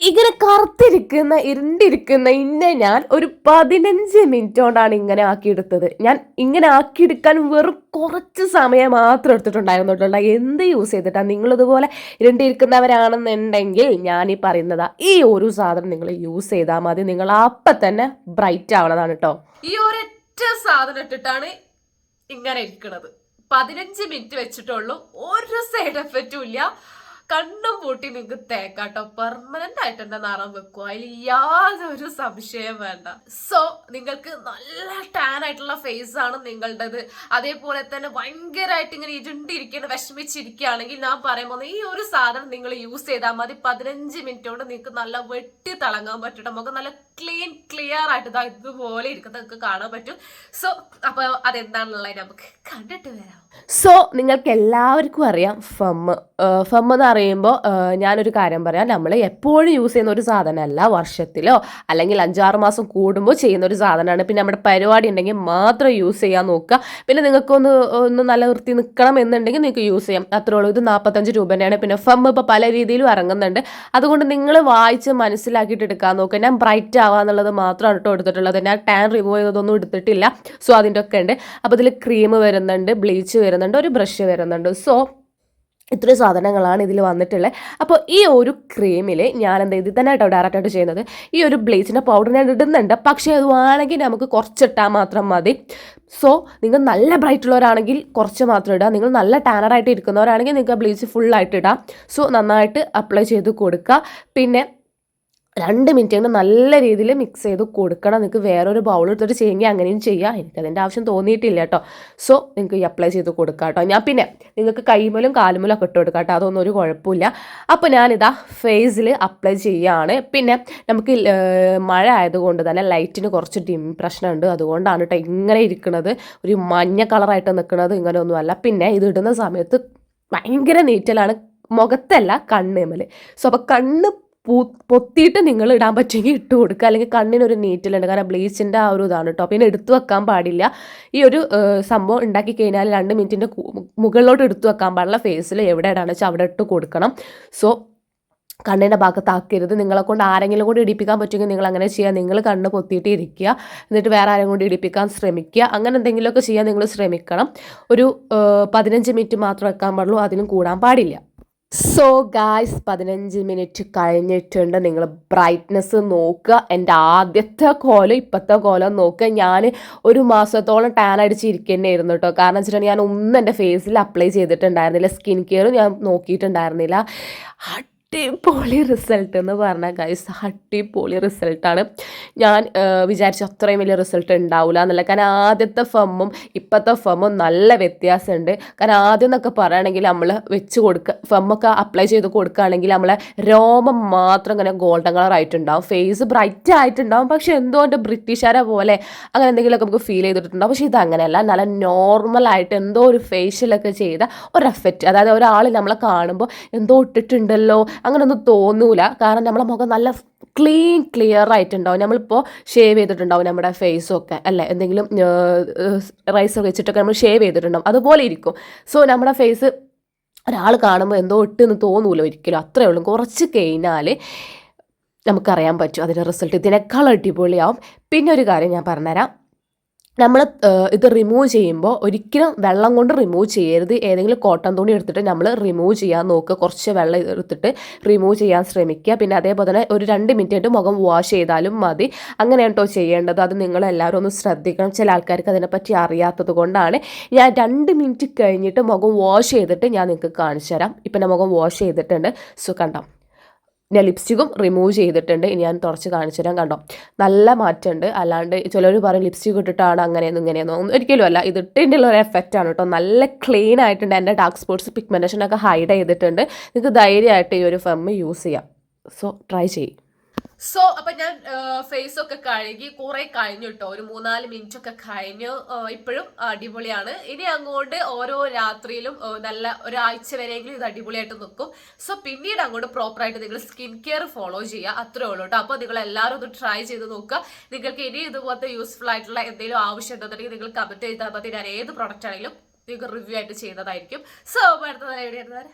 ഇങ്ങനെ കറുത്തിരിക്കുന്ന ഇരുണ്ടിരിക്കുന്ന ഇന്നെ ഞാൻ ഒരു പതിനഞ്ച് മിനിറ്റ് കൊണ്ടാണ് ഇങ്ങനെ ആക്കിയെടുത്തത്. ഞാൻ ഇങ്ങനെ ആക്കിയെടുക്കാൻ വെറും കുറച്ച് സമയം മാത്രം എടുത്തിട്ടുണ്ടായിരുന്നിട്ടുള്ള എന്ത് യൂസ് ചെയ്തിട്ടാണ് നിങ്ങളിതുപോലെ ഇരുണ്ടിരിക്കുന്നവരാണെന്നുണ്ടെങ്കിൽ ഞാൻ ഈ പറയുന്നതാ ഈ ഒരു സാധനം നിങ്ങൾ യൂസ് ചെയ്താൽ മതി. നിങ്ങൾ അപ്പം തന്നെ ബ്രൈറ്റ് ആവണതാണ് കേട്ടോ. ഈ ഒരൊറ്റ സാധനം ഇട്ടിട്ടാണ് ഇങ്ങനെ ഇരിക്കുന്നത് പതിനഞ്ച് മിനിറ്റ് വെച്ചിട്ടുള്ളൂ. ഒരു സൈഡ് എഫക്റ്റും ഇല്ല. കണ്ണും പൂട്ടി നിങ്ങൾക്ക് തേക്കാട്ടോ. പെർമനന്റ് ആയിട്ട് എന്റെ നിറം വെക്കും. അതിൽ യാതൊരു സംശയം വേണ്ട. സോ നിങ്ങൾക്ക് നല്ല ടാൻ ആയിട്ടുള്ള ഫേസ് ആണ് നിങ്ങളുടേത്. അതേപോലെ തന്നെ ഭയങ്കരമായിട്ട് ഇങ്ങനെ ഇരുണ്ടിരിക്കുന്ന വിഷമിച്ചിരിക്കുകയാണെങ്കിൽ ഞാൻ പറയുമ്പോൾ ഈ ഒരു സാധനം നിങ്ങൾ യൂസ് ചെയ്താൽ മതി. പതിനഞ്ച് മിനിറ്റ് കൊണ്ട് നിങ്ങൾക്ക് നല്ല വെട്ടി തിളങ്ങാൻ പറ്റും നമുക്ക് നല്ല ക്ലീൻ ക്ലിയർ ആയിട്ട് ഇതാ ഇതുപോലെ ഇരിക്കുന്നത് നിങ്ങൾക്ക് കാണാൻ പറ്റും. സോ അപ്പൊ അതെന്താണെന്നുള്ളത് നമുക്ക് കണ്ടിട്ട് വരാം. സോ നിങ്ങൾക്ക് എല്ലാവർക്കും അറിയാം ഫമ്മ് ഫമ്മ് എന്ന് പറയുമ്പോൾ ഞാനൊരു കാര്യം പറയാം. നമ്മൾ എപ്പോഴും യൂസ് ചെയ്യുന്ന ഒരു സാധനമല്ല വർഷത്തിലോ അല്ലെങ്കിൽ അഞ്ചാറ് മാസം കൂടുമ്പോൾ ചെയ്യുന്ന ഒരു സാധനമാണ്. പിന്നെ നമ്മുടെ പരിപാടി ഉണ്ടെങ്കിൽ മാത്രം യൂസ് ചെയ്യാൻ നോക്കുക. പിന്നെ നിങ്ങൾക്കൊന്ന് ഒന്ന് നല്ല വൃത്തി നിൽക്കണം എന്നുണ്ടെങ്കിൽ നിങ്ങൾക്ക് യൂസ് ചെയ്യാം. അത്രേ ഉള്ളൂ. ഇത് നാൽപ്പത്തഞ്ച് രൂപ തന്നെയാണ്. പിന്നെ ഫം ഇപ്പോൾ പല രീതിയിലും ഇറങ്ങുന്നുണ്ട്. അതുകൊണ്ട് നിങ്ങൾ വായിച്ച് മനസ്സിലാക്കിയിട്ട് എടുക്കാൻ നോക്കുക ഞാൻ ബ്രൈറ്റ് ആവാന്നുള്ളത് മാത്രമാണ് കേട്ടോ എടുത്തിട്ടുള്ളത്. ഞാൻ ടാൻ റിമൂവ് ചെയ്തതൊന്നും എടുത്തിട്ടില്ല. സോ അതിന്റെ ഒക്കെ ഉണ്ട്. അപ്പോൾ ഇതിൽ ക്രീം വരുന്നുണ്ട് ബ്ലീച്ച് വരുന്നുണ്ട് ഒരു ബ്രഷ് വരുന്നുണ്ട്. സോ ഇത്രയും സാധനങ്ങളാണ് ഇതിൽ വന്നിട്ടുള്ളത് അപ്പോൾ ഈ ഒരു ക്രീമിൽ ഞാൻ എന്താ ഇതിൽ തന്നെ കേട്ടോ ഡയറക്റ്റായിട്ട് ചെയ്യുന്നത്. ഈ ഒരു ബ്ലീച്ചിന്റെ പൗഡർ ഞാൻ ഇടുന്നുണ്ട്. പക്ഷേ അത് വേണമെങ്കിൽ നമുക്ക് കുറച്ചിട്ടാൽ മാത്രം മതി. സോ നിങ്ങൾ നല്ല ബ്രൈറ്റ് ഉള്ളവരാണെങ്കിൽ കുറച്ച് മാത്രം ഇടുക നിങ്ങൾ നല്ല ടാനറായിട്ട് ഇരിക്കുന്നവരാണെങ്കിൽ നിങ്ങൾക്ക് ബ്ലീച്ച് ഫുള്ളായിട്ട് ഇടാം. സോ നന്നായിട്ട് അപ്ലൈ ചെയ്ത് കൊടുക്കുക. പിന്നെ രണ്ട് മിനിറ്റ് കൊണ്ട് നല്ല രീതിയിൽ മിക്സ് ചെയ്ത് കൊടുക്കണം. നിങ്ങൾക്ക് വേറൊരു ബൗൾ എടുത്തിട്ട് ചെയ്യുമെങ്കിൽ അങ്ങനെയും ചെയ്യാം. എനിക്കതിന്റെ ആവശ്യം തോന്നിയിട്ടില്ല കേട്ടോ. സോ നിങ്ങൾക്ക് ഈ അപ്ലൈ ചെയ്ത് കൊടുക്കാം കേട്ടോ. ഞാൻ പിന്നെ നിങ്ങൾക്ക് കൈമലും കാലുമലും ഒക്കെ ഇട്ട് കൊടുക്കാം കേട്ടോ. അതൊന്നും ഒരു കുഴപ്പമില്ല. അപ്പോൾ ഞാനിതാ ഫേസിൽ അപ്ലൈ ചെയ്യുകയാണ് പിന്നെ നമുക്ക് മഴ ആയതുകൊണ്ട് തന്നെ ലൈറ്റിന് കുറച്ച് ഡിം പ്രശ്നമുണ്ട് അതുകൊണ്ടാണ് കേട്ടോ ഇങ്ങനെ ഇരിക്കുന്നത് ഒരു മഞ്ഞ കളറായിട്ട് നിൽക്കുന്നത് ഇങ്ങനെയൊന്നുമല്ല പിന്നെ ഇത് ഇടുന്ന സമയത്ത് ഭയങ്കര നീറ്റലാണ്. മുഖത്തല്ല കണ്ണേമൽ സോ അപ്പോൾ കണ്ണ് പൊത്തിയിട്ട് നിങ്ങൾ ഇടാൻ പറ്റുമെങ്കിൽ ഇട്ട് കൊടുക്കുക. അല്ലെങ്കിൽ കണ്ണിനൊരു നീറ്റിലുണ്ട്. കാരണം ബ്ലീച്ചിന്റെ ആ ഒരു ഇതാണ് കേട്ടോ പിന്നെ എടുത്തു വെക്കാൻ പാടില്ല. ഈ ഒരു സംഭവം ഉണ്ടാക്കി കഴിഞ്ഞാൽ രണ്ട് മിനിറ്റിന്റെ മുകളിലോട്ട് എടുത്തു വെക്കാൻ പാടില്ല. ഫേസിൽ എവിടെ ഇടാന്ന് വെച്ചാൽ അവിടെ ഇട്ട് കൊടുക്കണം. സോ കണ്ണിന്റെ ഭാഗത്താക്കരുത് നിങ്ങളെ കൊണ്ട് ആരെങ്കിലും കൂടി ഇടിപ്പിക്കാൻ പറ്റുമെങ്കിൽ നിങ്ങൾ അങ്ങനെ ചെയ്യുക. നിങ്ങൾ കണ്ണ് പൊത്തിയിട്ട് ഇരിക്കുക. എന്നിട്ട് വേറെ ആരെയും കൂടി ഇടിപ്പിക്കാൻ ശ്രമിക്കുക. അങ്ങനെ എന്തെങ്കിലുമൊക്കെ ചെയ്യാൻ നിങ്ങൾ ശ്രമിക്കണം. ഒരു പതിനഞ്ച് മിനിറ്റ് മാത്രം വെക്കാൻ പാടുള്ളൂ. അതിനും കൂടാൻ പാടില്ല. സോ ഗായ്സ് പതിനഞ്ച് മിനിറ്റ് കഴിഞ്ഞിട്ടുണ്ട്. നിങ്ങൾ ബ്രൈറ്റ്നസ് നോക്കുക. എന്റെ ആദ്യത്തെ കോലം ഇപ്പോഴത്തെ കോലം നോക്കുക. ഞാൻ ഒരു മാസത്തോളം ടാൻ അടിച്ചിരിക്കുന്നതായിരുന്നു കേട്ടോ കാരണം വെച്ചിട്ടുണ്ടെങ്കിൽ ഞാൻ ഒന്നും എന്റെ ഫേസിൽ അപ്ലൈ ചെയ്തിട്ടുണ്ടായിരുന്നില്ല. സ്കിൻ കെയറും ഞാൻ നോക്കിയിട്ടുണ്ടായിരുന്നില്ല. അടിപൊളി റിസൾട്ട് എന്ന് പറഞ്ഞാൽ ഗൈസ് അടിപൊളി റിസൾട്ടാണ് ഞാൻ വിചാരിച്ച അത്രയും വലിയ റിസൾട്ട് ഉണ്ടാവില്ല എന്നല്ല. കാരണം ആദ്യത്തെ ഫമ്മും ഇപ്പോഴത്തെ ഫമ്മും നല്ല വ്യത്യാസമുണ്ട്. കാരണം ആദ്യം എന്നൊക്കെ പറയുകയാണെങ്കിൽ നമ്മൾ വെച്ച് കൊടുക്കുക ഫമ്മൊക്കെ അപ്ലൈ ചെയ്ത് കൊടുക്കുകയാണെങ്കിൽ നമ്മളെ രോമം മാത്രം ഇങ്ങനെ ഗോൾഡൻ കളർ ആയിട്ടുണ്ടാവും. ഫേസ് ബ്രൈറ്റ് ആയിട്ടുണ്ടാവും. പക്ഷെ എന്തുകൊണ്ട് ബ്രിട്ടീഷുകാരെ പോലെ അങ്ങനെ എന്തെങ്കിലുമൊക്കെ നമുക്ക് ഫീൽ ചെയ്തിട്ടുണ്ടാവും. പക്ഷേ ഇതങ്ങനെയല്ല. നല്ല നോർമലായിട്ട് എന്തോ ഒരു ഫേഷ്യലൊക്കെ ചെയ്ത ഒരു എഫക്റ്റ് അതായത് ഒരാൾ നമ്മളെ കാണുമ്പോൾ എന്തോ ഇട്ടിട്ടുണ്ടല്ലോ അങ്ങനെയൊന്നും തോന്നൂല. കാരണം നമ്മളെ മുഖം നല്ല ക്ലീൻ ക്ലിയർ ആയിട്ടുണ്ടാവും. നമ്മളിപ്പോൾ ഷേവ് ചെയ്തിട്ടുണ്ടാവും നമ്മുടെ ഫേസൊക്കെ അല്ലേ? എന്തെങ്കിലും റൈസ് വെച്ചിട്ടൊക്കെ നമ്മൾ ഷേവ് ചെയ്തിട്ടുണ്ടാവും. അതുപോലെ ഇരിക്കും. സോ നമ്മുടെ ഫേസ് ഒരാൾ കാണുമ്പോൾ എന്തോ ഇട്ടെന്ന് തോന്നൂല ഒരിക്കലും. അത്രേ ഉള്ളൂ. കുറച്ച് കഴിഞ്ഞാൽ നമുക്കറിയാൻ പറ്റും അതിന്റെ റിസൾട്ട് ഇതിനേക്കാൾ അടിപൊളിയാവും. പിന്നെ ഒരു കാര്യം ഞാൻ പറഞ്ഞുതരാം. നമ്മൾ ഇത് റിമൂവ് ചെയ്യുമ്പോൾ ഒരിക്കലും വെള്ളം കൊണ്ട് റിമൂവ് ചെയ്യരുത്. ഏതെങ്കിലും കോട്ടൺ തുണി എടുത്തിട്ട് നമ്മൾ റിമൂവ് ചെയ്യാൻ നോക്കുക. കുറച്ച് വെള്ളം എടുത്തിട്ട് റിമൂവ് ചെയ്യാൻ ശ്രമിക്കുക. പിന്നെ അതേപോലെ തന്നെ ഒരു രണ്ട് മിനിറ്റ് ആയിട്ട് മുഖം വാഷ് ചെയ്താലും മതി. അങ്ങനെയാണ് കേട്ടോ ചെയ്യേണ്ടത്. അത് നിങ്ങളെല്ലാവരും ഒന്ന് ശ്രദ്ധിക്കണം. ചില ആൾക്കാർക്ക് അതിനെപ്പറ്റി അറിയാത്തത് കൊണ്ടാണ് ഞാൻ രണ്ട് മിനിറ്റ് കഴിഞ്ഞിട്ട് മുഖം വാഷ് ചെയ്തിട്ട് ഞാൻ നിങ്ങൾക്ക് കാണിച്ചു തരാം. ഇപ്പം ഞാൻ മുഖം വാഷ് ചെയ്തിട്ടുണ്ട്. സോ കണ്ടോ? ഞാൻ ലിപ്സ്റ്റിക്കും റിമൂവ് ചെയ്തിട്ടുണ്ട്. ഇനി ഞാൻ തുറച്ച് കാണിച്ചു തരാം. കണ്ടോ? നല്ല മാറ്റമുണ്ട്. അല്ലാണ്ട് ചിലർ പറയും ലിപ്സ്റ്റിക് ഇട്ടിട്ടാണ് അങ്ങനെയെന്നും ഇങ്ങനെയെന്നോ. ഒരിക്കലും അല്ല. ഇത് ഉള്ള ഒരു എഫക്റ്റ് ആണ് കേട്ടോ. നല്ല ക്ലീൻ ആയിട്ടുണ്ട്. എന്റെ ഡാർക്ക് സ്പോട്ട്സ് പിഗ്മെന്റേഷനൊക്കെ ഹൈഡ് ചെയ്തിട്ടുണ്ട്. നിങ്ങൾക്ക് ധൈര്യമായിട്ട് ഈ ഒരു ഫെമ്മ് യൂസ് ചെയ്യാം. സോ ട്രൈ ചെയ്യും. സോ അപ്പൊ ഞാൻ ഫേസ് ഒക്കെ കഴുകി കുറെ കഴിഞ്ഞു കേട്ടോ ഒരു മൂന്നാൽ മിനിറ്റ് ഒക്കെ കഴിഞ്ഞു. ഇപ്പോഴും അടിപൊളിയാണ്. ഇനി അങ്ങോട്ട് ഓരോ രാത്രിയിലും നല്ല ഒരാഴ്ച വരെയെങ്കിലും ഇത് അടിപൊളിയായിട്ട് നിൽക്കും സോ പിന്നീട് അങ്ങോട്ട് പ്രോപ്പറായിട്ട് നിങ്ങൾ സ്കിൻ കെയർ ഫോളോ ചെയ്യുക. അത്രേ ഉള്ളൂ കേട്ടോ അപ്പോൾ നിങ്ങൾ എല്ലാവരും ഒന്ന് ട്രൈ ചെയ്ത് നോക്കുക. നിങ്ങൾക്ക് ഇനി ഇതുപോലത്തെ യൂസ്ഫുൾ ആയിട്ടുള്ള എന്തെങ്കിലും ആവശ്യം ഉണ്ടെന്നുണ്ടെങ്കിൽ നിങ്ങൾ കമന്റ് ചെയ്താൽ മതി. ഞാൻ ഏത് പ്രൊഡക്റ്റ് ആണെങ്കിലും നിങ്ങൾക്ക് റിവ്യൂ ആയിട്ട് ചെയ്യുന്നതായിരിക്കും. സോ അടുത്തതായി എവിടെയാണ്